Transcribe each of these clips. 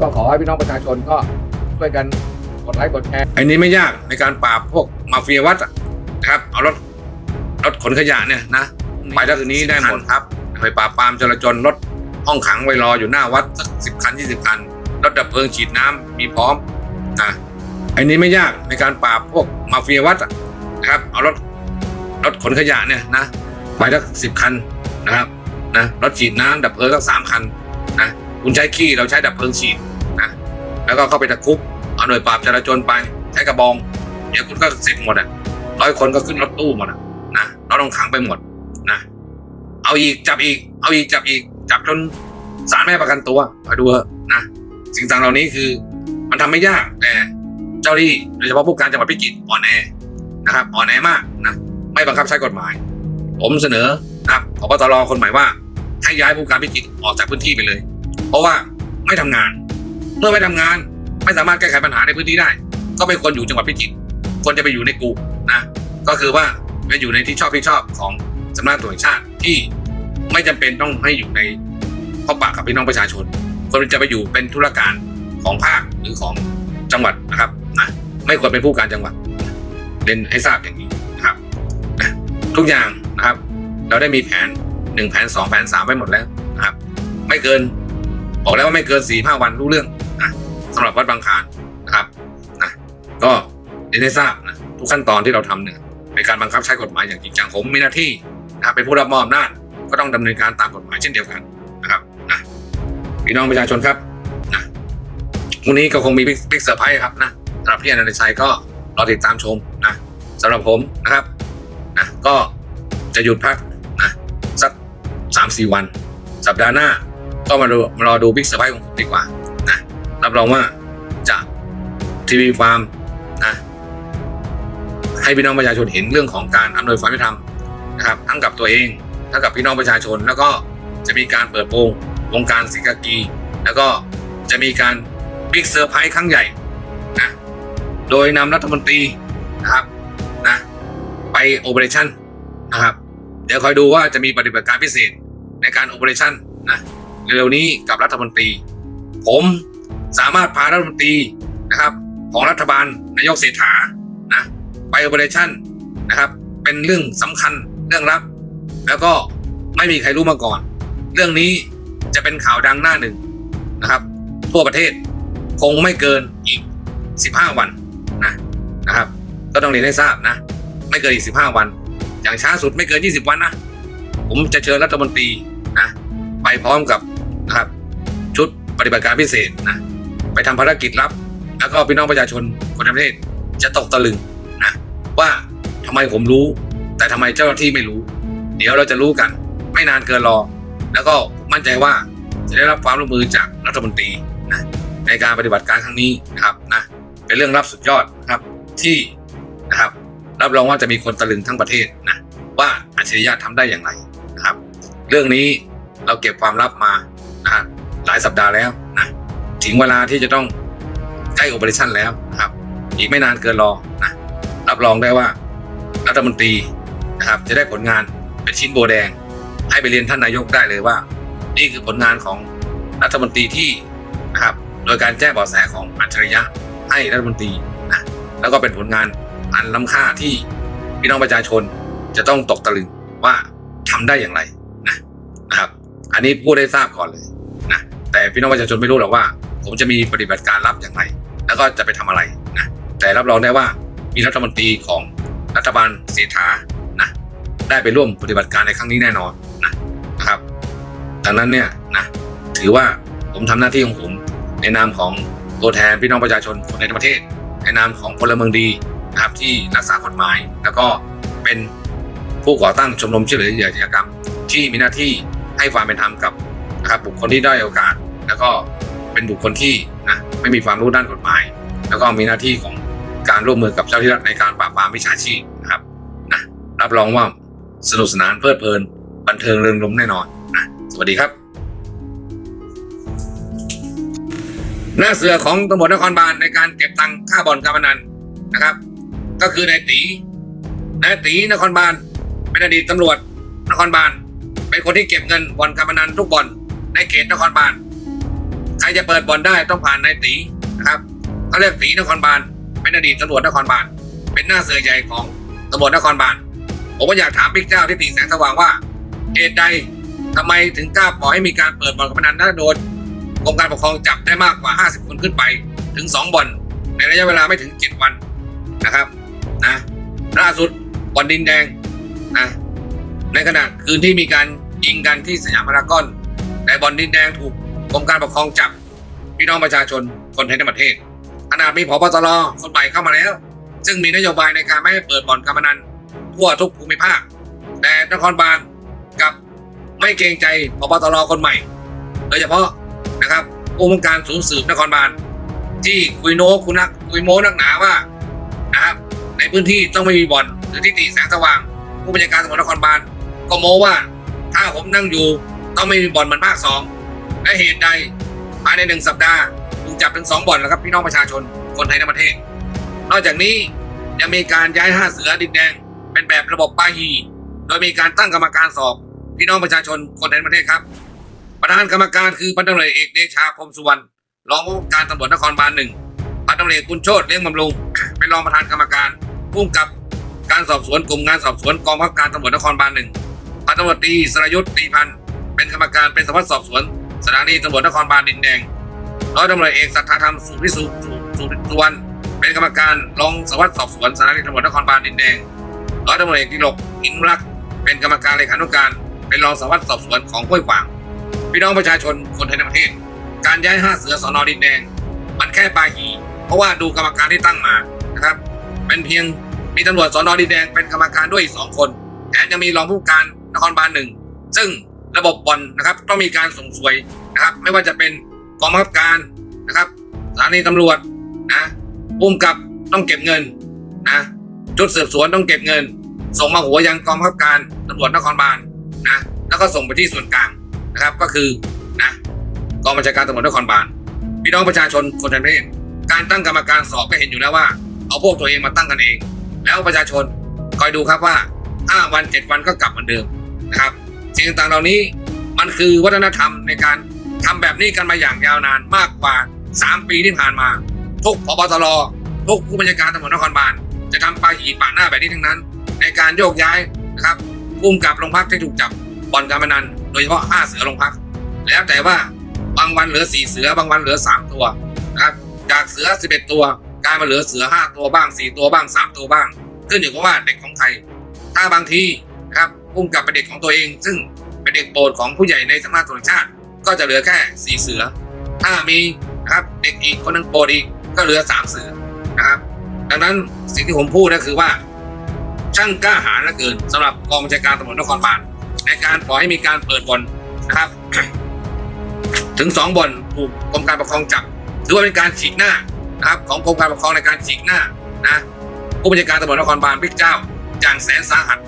ก็ขอให้พี่น้องประชาชนก็ช่วยกันกดไลค์กดแชร์อันนี้ไม่ยากในการปราบพวกมาเฟียวัดอะนะครับเอารถรถขนขยะเนี่ยนะไปทางนี้ได้หมดครับไปปราบปรามจราจรรถห้องขังไว้รออยู่หน้าวัดสักสิบคันยี่สิบคันรถดับเพลิงฉีดน้ำมีพร้อมนะอันนี้ไม่ยากในการปราบพวกมาเฟียวัดอะนะครับเอารถรถขนขยะเนี่ยนะไปสักสิบคันนะครับนะรถฉีดน้ำดับเพลิงสักสามคันนะคุณใช้ขี้เราใช้ดับเพลิงฉีดนะ แล้วก็เข้าไปตะคุบเอาหน่วยปราบจราจรไปใช้กระบอง เดี๋ยวคุณก็เสร็จหมดอะร้อยคนก็ขึ้นรถตู้หมดอะนะเราต้องขังไปหมดนะเอาอีกจับอีก เอาอีกจับอีก จับจนศาลไม่ประกันตัวไปดูเถอะนะสิ่งต่างเหล่านี้คือมันทำไม่ยากแต่เจ้าหน้าที่โดยเฉพาะผู้การจังหวัดพิจิตรอ่อนแอนะครับอ่อนแอมากนะไม่บังคับใช้กฎหมาย ผมเสนอนะครับพบตรคนใหม่ว่าให้ย้ายผู้การพิจิตรออกจากพื้นที่ไปเลย เพราะว่าไม่ทำงาน เมื่อไม่ทำงาน ไม่สามารถแก้ไขปัญหาในพื้นที่ได้ ก็ไม่ควรอยู่จังหวัดพิจิตรควรจะไปอยู่ในกลุ่มนะก็คือว่าไปอยู่ในที่ชอบที่ชอบของสำนักตรวจชาติที่ไม่จำเป็นต้องให้อยู่ในพบปะกับพี่น้องประชาชนควรจะไปอยู่เป็นธุรการของภาคหรือของจังหวัดนะครับนะไม่ควรเป็นผู้การจังหวัดเรียนให้ทราบอย่างนี้นะครับนะทุกอย่างนะครับ เราได้มีแผนหนึ่งแผนสองแผนสามไว้หมดแล้วนะครับ ไม่เกิน บอกแล้วว่าไม่เกินสี่ห้าวันรู้เรื่อง สำหรับวัดบางคานนะครับนะก็เรียนให้ทราบนะทุกขั้นตอนที่เราทำเนี่ยในการบังคับใช้กฎหมายอย่างจริงจังผมมีหน้าที่นะครับเป็นผู้รับมอบอำนาจก็ต้องดำเนินการตามกฎหมายเช่นเดียวกันนะครับนะพี่น้องประชาชนครับนะวันนี้ก็คงมีบิ๊กเซอร์ไพรส์ครับนะสำหรับพี่อนันตชัยก็รอติดตามชมนะสำหรับผมนะครับนะก็จะหยุดพักนะสักสามสี่วัน สัปดาห์หน้าก็มาดูมารอดูบิ๊กเซอร์ไพรส์ของผมดีกว่า รับรองว่าจะทีวีฟาร์มนะให้พี่น้องประชาชนเห็นเรื่องของการอำนวยความยุติธรรมนะครับทั้งกับตัวเองทั้งกับพี่น้องประชาชน แล้วก็จะมีการเปิดโปงวงการสิงคกี แล้วก็จะมีการบิ๊กเซอร์ไพรส์ครั้งใหญ่นะโดยนำรัฐมนตรีนะครับนะไปโอเปอเรชั่นนะครับ เดี๋ยวคอยดูว่าจะมีปฏิบัติการพิเศษในการโอเปอเรชั่นนะเร็วๆนี้กับรัฐมนตรี ผม สามารถพารัฐมนตรีนะครับ ของรัฐบาลนายกเศรษฐานะไปโอเปอเรชั่นนะครับเป็นเรื่องสำคัญเรื่องลับ แล้วก็ไม่มีใครรู้มาก่อน เรื่องนี้จะเป็นข่าวดังหน้าหนึ่งนะครับ ทั่วประเทศคงไม่เกินอีก 15 วันนะนะครับ ก็ต้องเรียนให้ทราบนะ ไม่เกินอีก 15 วัน อย่างช้าสุดไม่เกิน 20 วันนะ ผมจะเชิญรัฐมนตรีนะไปพร้อมกับนะครับชุดปฏิบัติการพิเศษนะ ไปทำภารกิจลับ แล้วก็พี่น้องประชาชนคนในประเทศจะตกตะลึงนะว่าทำไมผมรู้ แต่ทำไมเจ้าหน้าที่ไม่รู้ เดี๋ยวเราจะรู้กัน ไม่นานเกินรอ แล้วก็มั่นใจว่าจะได้รับความร่วมมือจากรัฐมนตรีนะในการปฏิบัติการครั้งนี้นะครับนะเป็นเรื่องลับสุดยอดนะครับที่นะครับ รับรองว่าจะมีคนตะลึงทั้งประเทศนะว่าอัจฉริยะทำได้อย่างไรนะครับ เรื่องนี้เราเก็บความลับมานะหลายสัปดาห์แล้วนะ ถึงเวลาที่จะต้องใกล้โอเปอเรชั่นแล้วนะครับ อีกไม่นานเกินรอนะรับรองได้ว่ารัฐมนตรีนะครับ จะได้ผลงานเป็นชิ้นโบแดง ให้ไปเรียนท่านนายกได้เลยว่า นี่คือผลงานของรัฐมนตรีที่นะครับ โดยการแจ้งเบาะแสของอัจฉริยะให้รัฐมนตรีนะแล้วก็เป็นผลงานอันล้ำค่าที่พี่น้องประชาชนจะต้องตกตะลึงว่าทำได้อย่างไรนะนะครับ อันนี้พูดได้ทราบก่อนเลยนะแต่พี่น้องประชาชนไม่รู้หรอกว่า ผมจะมีปฏิบัติการลับอย่างไร แล้วก็จะไปทำอะไรนะแต่รับรองได้ว่ามีรัฐมนตรีของรัฐบาลเศรษฐานะได้ไปร่วมปฏิบัติการในครั้งนี้แน่นอนนะนะครับดังนั้นเนี่ยนะถือว่าผมทำหน้าที่ของผมในนามของตัวแทนพี่น้องประชาชนคนในประเทศ ในนามของพลเมืองดีนะครับที่รักษากฎหมาย แล้วก็เป็นผู้ก่อตั้งชมรมช่วยเหลือเหยื่ออาชญากรรม ที่มีหน้าที่ให้ความเป็นธรรมกับนะครับบุคคลที่ได้โอกาส แล้วก็ เป็นบุคคลที่นะไม่มีความรู้ด้านกฎหมาย แล้วก็มีหน้าที่ของการร่วมมือกับเจ้าที่รัฐในการปราบปรามวิชาชีพนะครับนะรับรองว่าสนุกสนานเพลิดเพลิน บันเทิงเริงรมแน่นอนนะสวัสดีครับ หน้าเสือของตำรวจนครบาลในการเก็บตังค่าบ่อนการพนันนะครับ ก็คือนายตีนายตีนครบาลเป็นอดีตตำรวจนครบาลเป็นคนที่เก็บเงินบ่อนการพนันทุกบ่อนในเขตนครบาล รรจะเปิดบ่อนได้ต้องผ่านนายตีนะครับเขาเรียกตีนครบาลเป็นอดีตตำรวจนครบาลเป็นหน้าเสือใหญ่ของตำรวจนครบาลผมก็อยากถามบิ๊กเจ้าที่ตีแสงสว่างว่าเหตุใดทำไมถึงกล้าปล่อยให้มีการเปิดบ่อนการพนันน่าโดนกรมการปกครองจับได้มากกว่า 50 คนขึ้นไปถึง 2บ่อนในระยะเวลาไม่ถึง 7 วันนะครับนะล่าสุดบ่อนดินแดงนะในขณะคืนที่มีการยิงกันที่สยามพารากอนแต่บ่อนดินแดงถูกกรมการปกครองจับ พี่น้องประชาชนคนไทยทั้งประเทศขนาดมีพบตรคนใหม่เข้ามาแล้ว ซึ่งมีนโยบายในการไม่ให้เปิดบ่อนการพนันทั่วทุกภูมิภาค แต่นครบาลกับไม่เกรงใจพบตรคนใหม่ โดยเฉพาะนะครับองค์การสูงสืบนครบาลที่คุยโน้คุยนักคุยโม้นักหนาว่านะครับในพื้นที่ต้องไม่มีบ่อนหรือที่ตีแสงสว่าง ผู้บัญชาการตำรวจนครบาลก็โม้ว่า ถ้าผมนั่งอยู่ต้องไม่มีบ่อนเหมือนภาคสองและเหตุใด ภายในหนึ่งสัปดาห์ถูกจับถึงสองบ่อนแล้วครับพี่น้องประชาชนคนไทยทั้งประเทศ นอกจากนี้ยังมีการย้ายห้าเสือดินแดง เป็นแบบระบบปาฮีโดยมีการตั้งกรรมการสอบ พี่น้องประชาชนคนไทยทั้งประเทศครับ ประธานกรรมการคือพันตำรวจเอกเดชาพรมสุวรรณรองผู้การตำรวจนครบาลหนึ่งพันตำรวจเอกกุลโชตเลี้ยงบำรุงเป็นรองประธานกรรมการผู้กำกับการสอบสวนกลุ่มงานสอบสวนกองบังคับการตำรวจนครบาลหนึ่งพันตำรวจตีสรยุทธ์ตีพันธ์เป็นกรรมการเป็นสารวัสดิ์สอบสวน สถานีตำรวจนครบาลดินแดงร้อยตำรวจเอกสัทธาธรรมสุริสุสุสุริสุวรรณเป็นกรรมการรองสวัสดิ์สอบสวนสถานีตำรวจนครบาลดินแดงร้อยตำรวจเอกดิลกอินรักษ์เป็นกรรมการเลขานุการ เป็นรองสารวัตรสอบสวนของห้วยขวาง พี่น้องประชาชนคนไทยทั้งประเทศ การย้ายห้าเสือสอนอดินแดง มันแค่ปาหีเพราะว่าดูกรรมการที่ตั้งมานะครับ เป็นเพียงมีตำรวจสอนอดินแดงเป็นกรรมการด้วยอีกสองคนแถมยังมีรองผู้การนครบาลหนึ่งซึ่ง ระบบบอลนะครับ ต้องมีการส่งสวยนะครับ ไม่ว่าจะเป็นกองบังคับการนะครับสถานีตำรวจนะปุ่มกับต้องเก็บเงินนะชุดสืบสวนต้องเก็บเงิน ส่งมาหัวยังกองบังคับการตำรวจนครบาลนะแล้วก็ส่งไปที่ส่วนกลางนะครับ ก็คือนะกองบัญชาการตำรวจนครบาลพี่น้องประชาชนคนไทยทั้งประเทศการตั้งกรรมการสอบก็เห็นอยู่แล้วว่า เอาพวกตัวเองมาตั้งกันเอง แล้วประชาชนคอยดูครับว่า5วัน 7 วันก็กลับเหมือนเดิมนะครับ สิ่งต่างๆเหล่านี้มันคือวัฒนธรรมในการทำแบบนี้กันมาอย่างยาวนานมากกว่า 3 ปีที่ผ่านมา ทุกพบตรทุกผู้บัญชาการตำรวจนครบาลจะทำปาหีปาหน้าแบบนี้ทั้งนั้น ในการโยกย้ายนะครับพุ่มกับโรงพักที่ถูกจับบ่อนการพนันโดยเฉพาะ5เสือโรงพัก แล้วแต่ว่าบางวันเหลือ4เสือบางวันเหลือ3ตัวนะครับจากเสือ11ตัวกลายมาเหลือเสือ5ตัวบ้าง4ตัวบ้าง3ตัวบ้าง ขึ้นอยู่กับว่าเด็กของใครถ้าบางทีนะครับ พุ่มกับเป็นเด็กของตัวเอง ซึ่งเป็นเด็กโปรดของผู้ใหญ่ในสำนักตำรวจแห่งชาติ ก็จะเหลือแค่4เสือ ถ้ามีนะครับเด็กอีกคนนึงโปรดอีกก็เหลือ3เสือนะครับดังนั้นสิ่งที่ผมพูดก็คือว่าช่างกล้าหาญเหลือเกินสำหรับกองบัญชาการตำรวจนครบาลในการปล่อยให้มีการเปิดบ่อลนะครับ ถึงสองบ่อลถูกกรมการปกครองจับถือว่าเป็นการฉีกหน้านะครับของกรมการปกครองในการฉีกหน้านะผู้บัญชาการตำรวจนครบาลบิ๊กเจ้าอย่างแสนสาหัส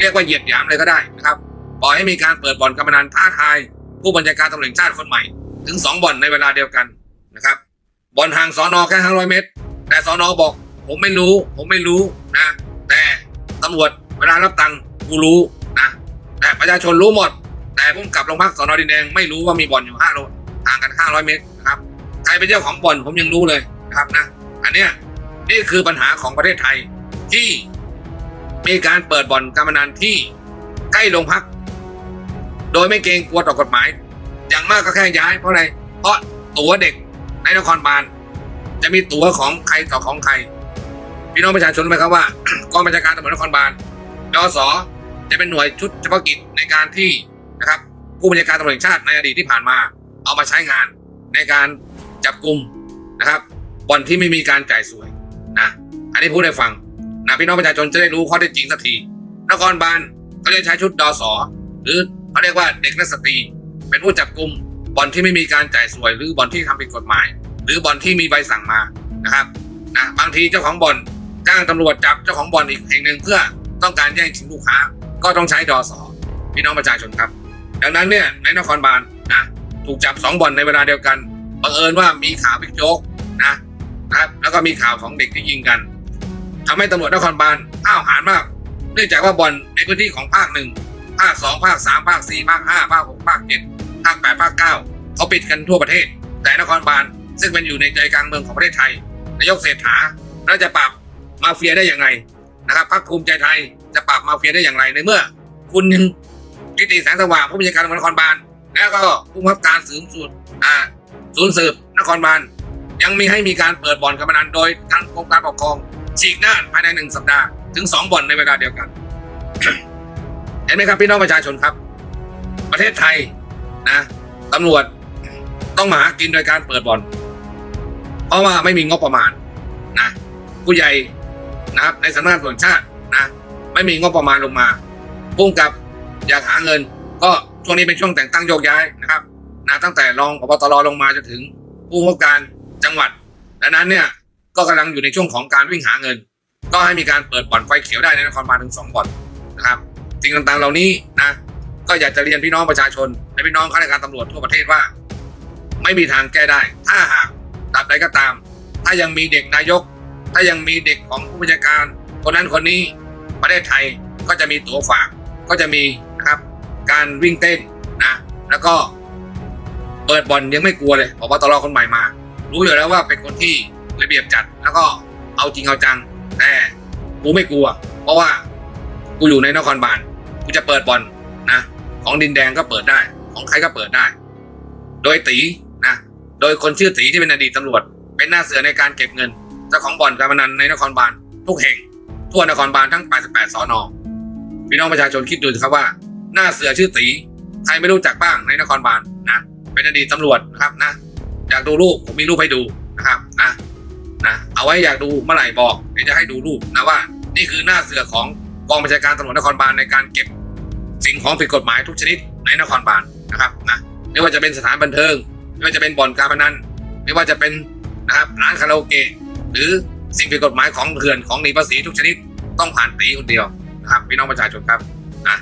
เรียกว่าเหยียดหยามเลยก็ได้นะครับปล่อยให้มีการเปิดบ่อลการพนันท้าทาย ผู้บัญชาการตำรวจชาติคนใหม่ ถึงสองบอลในเวลาเดียวกันนะครับบ่อลห่างสอนอแค่ห้าร้อยเมตร แต่สอนอบอก ผมไม่รู้ ผมไม่รู้นะ แต่ตำรวจเวลารับตังค์กูรู้นะแต่ประชาชนรู้หมด แต่พุ่มกับโรงพักสอนอดินแดงไม่รู้ว่ามีบ่อนอยู่ห้าโลห่างกันห้าร้อยเมตรนะครับใครเป็นเจ้าของบ่อนผมยังรู้เลยนะครับนะอันเนี้ยนี่คือปัญหาของประเทศไทยที่ มีการเปิดบ่อนการพนันที่ใกล้โรงพัก โดยไม่เกรงกลัวต่อกฎหมาย อย่างมากก็แค่ย้าย เพราะอะไรเพราะตัวเด็กในนครบาลจะมีตั๋วของใครต่อของใคร พี่น้องประชาชนรู้ไหมครับว่ากองบัญชาการตำรวจนครบาลดสจะเป็นหน่วยชุดเฉพาะกิจในการที่นะครับผู้บัญชาการตำรวจแห่งชาติในอดีตที่ผ่านมา เอามาใช้งานในการจับกลุ่มนะครับบ่อนที่ไม่มีการจ่ายสวยนะอันนี้พูดให้ฟัง นะพี่น้องประชาชนจะได้รู้ข้อเท็จจริงสักทีนครบาลเขาจะใช้ชุดดอสอหรือเขาเรียกว่าเด็กและสตรี เป็นผู้จับกลุ่มบ่อนที่ไม่มีการจ่ายสวย หรือบ่อนที่ทำผิดกฎหมาย หรือบ่อนที่มีใบสั่งมานะครับนะบางทีเจ้าของบ่อนจ้างตำรวจจับเจ้าของบ่อนอีกแห่งหนึ่งเพื่อต้องการแย่งชิงลูกค้า ก็ต้องใช้ดอสอพี่น้องประชาชนครับ ดังนั้นเนี่ยในนครบาลนะถูกจับสองบ่อนในเวลาเดียวกันบังเอิญว่ามีข่าวบิ๊กโจกนะนะครับแล้วก็มีข่าวของเด็กที่ยิงกัน ทำให้ตำรวจนครบาลอ้าวหาญมาก เนื่องจากว่าบ่อนในพื้นที่ของภาคหนึ่งภาคสองภาคสามภาคสี่ภาคห้าภาคหกภาคเจ็ดภาคแปดภาคเก้าเขาปิดกันทั่วประเทศ แต่นครบาลซึ่งเป็นอยู่ในใจกลางเมืองของประเทศไทยนายกเศรษฐาแล้วจะปราบมาเฟียได้อย่างไรนะครับพรรคภูมิใจไทยจะปราบมาเฟียได้อย่างไรในเมื่อ คุณยังทิติแสงสว่างผู้บัญชาการตำรวจนครบาลแล้วก็ผู้บังคับการสืบสวนอ่าศูนย์สืบนครบาลยังมีให้มีการเปิดบ่อนการพนันโดยทางกรมการปกครอง ฉีกหน้าภายในหนึ่งสัปดาห์ถึงสองบ่อนในเวลาเดียวกัน เห็นไหมครับพี่น้องประชาชนครับ ประเทศไทยนะตำรวจต้องมาหากินโดยการเปิดบ่อน เพราะว่าไม่มีงบประมาณนะผู้ใหญ่นะครับในสำนักงานตำรวจแห่งชาตินะไม่มีงบประมาณลงมาพุ่งกับอยากหาเงิน ก็ช่วงนี้เป็นช่วงแต่งตั้งโยกย้ายนะครับนะตั้งแต่รองพบตรลงมาจนถึงผู้ว่าการจังหวัดดังนั้นเนี่ย ก็กำลังอยู่ในช่วงของการวิ่งหาเงิน ก็ให้มีการเปิดบ่อนไฟเขียวได้ในนครบาลถึงสองบ่อนนะครับสิ่งต่างๆเหล่านี้นะก็อยากจะเรียนพี่น้องประชาชนและพี่น้องข้าราชการตำรวจทั่วประเทศว่า ไม่มีทางแก้ได้ ถ้าหากตราบใดก็ตาม ถ้ายังมีเด็กนายก ถ้ายังมีเด็กของผู้บัญชาการ คนนั้นคนนี้ประเทศไทยก็จะมีตัวฝากก็จะมีนะครับ การวิ่งเต้นนะแล้วก็เปิดบอลยังไม่กลัวเลยพบตรคนใหม่มา รู้อยู่แล้วว่าเป็นคนที่ ระเบียบจัด แล้วก็เอาจริงเอาจัง แต่กูไม่กลัว เพราะว่ากูอยู่ในนครบาลกูจะเปิดบอลนะ ของดินแดงก็เปิดได้ ของใครก็เปิดได้ โดยตีนะ โดยคนชื่อตีที่เป็นอดีตตำรวจ เป็นหน้าเสือในการเก็บเงินเจ้าของบ่อนการพนันในนครบาลทุกแห่ง ทั่วนครบาลทั้ง 88 สอนอพี่น้องประชาชนคิดดูสิครับว่า หน้าเสือชื่อตีใครไม่รู้จักบ้างในนครบาลนะ เป็นอดีตตำรวจนะครับนะอยากดูรูปผมมีรูปให้ดูนะครับ นะเอาไว้อยากดูเมื่อไหร่บอกเดี๋ยวจะให้ดูรูปนะว่า นี่คือหน้าเสือของกองบัญชาการตำรวจนครบาลในการเก็บสิ่งของผิดกฎหมายทุกชนิดในนครบาลนะครับนะไม่ว่าจะเป็นสถานบันเทิง ไม่ว่าจะเป็นบ่อนการพนันไม่ว่าจะเป็นนะครับร้านคาราโอเกะหรือสิ่งผิดกฎหมายของเถื่อนของหนีภาษีทุกชนิดต้องผ่านตีคนเดียวนะครับพี่น้องประชาชนครับนะ